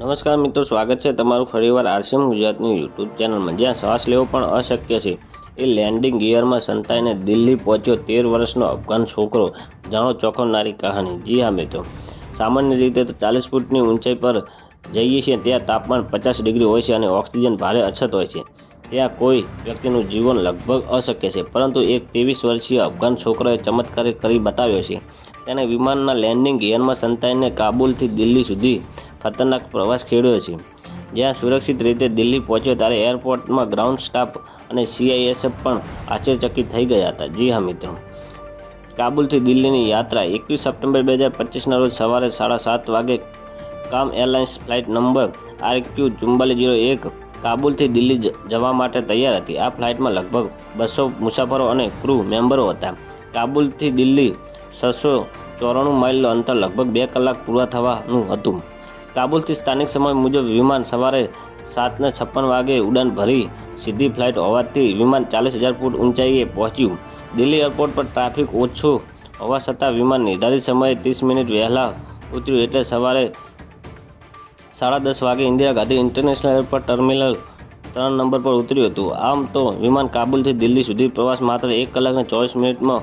નમસ્કાર મિત્રો, સ્વાગત છે તમારું ફરીવાર આરસીએમ ગુજરાતની યુટ્યુબ ચેનલમાં. જ્યાં શ્વાસ લેવો પણ અશક્ય છે. એ લેન્ડિંગ ગિયરમાં સંતાઈને દિલ્હી પહોંચ્યો તેર વર્ષનો અફઘાન છોકરો. જાણો ચોંકાવનારી કહાની. જી હા મિત્રો. સામાન્ય રીતે તો ચાલીસ ફૂટની ઊંચાઈ પર જઈએ છીએ, ત્યાં તાપમાન પચાસ ડિગ્રી હોય છે અને ઓક્સિજન ભારે અછત હોય છે. ત્યાં કોઈ વ્યક્તિનું જીવન લગભગ અશક્ય છે. પરંતુ એક ત્રેવીસ વર્ષીય અફઘાન છોકરોએ ચમત્કાર કરી બતાવ્યો છે. તેણે વિમાનના લેન્ડિંગ ગિયરમાં સંતાઈને કાબુલથી દિલ્હી સુધી ખતરનાક પ્રવાસ ખેડ્યો છે. જ્યાં સુરક્ષિત રીતે દિલ્હી પહોંચ્યો ત્યારે એરપોર્ટમાં ગ્રાઉન્ડ સ્ટાફ અને સીઆઈએસએફ પણ આશ્ચર્યચકિત થઈ ગયા હતા. જી હા, મિત્રો. કાબુલથી દિલ્હીની યાત્રા એકવીસ સપ્ટેમ્બર બે હજાર પચીસના રોજ સવારે સાડા સાત વાગે Kam airlines flight number R Q ચુમ્બાલીસ zero એક કાબુલથી દિલ્હી જવા માટે તૈયાર હતી. આ ફ્લાઇટમાં લગભગ બસો મુસાફરો અને ક્રૂ મેમ્બરો હતા. કાબુલથી દિલ્હી છસો ચોરાણું માઇલનું અંતર લગભગ બે કલાક પૂરા થવાનું હતું. કાબુલથી સ્થાનિક સમય મુજબ વિમાન સવારે સાતને છપ્પન વાગે ઉડાન ભરી સીધી ફ્લાઇટ હોવાથી વિમાન ચાલીસ હજાર ફૂટ ઊંચાઈએ પહોંચ્યું. દિલ્હી એરપોર્ટ પર ટ્રાફિક ઓછો હોવા છતાં વિમાન નિર્ધારિત સમયે ત્રીસ મિનિટ વહેલા ઉતર્યું એટલે સવારે સાડા દસ વાગે Indira Gandhi international airport terminal ત્રણ નંબર પર ઉતર્યું હતું. આમ તો વિમાન કાબુલથી દિલ્હી સુધી પ્રવાસ માત્ર એક કલાક અને ચોવીસ મિનિટમાં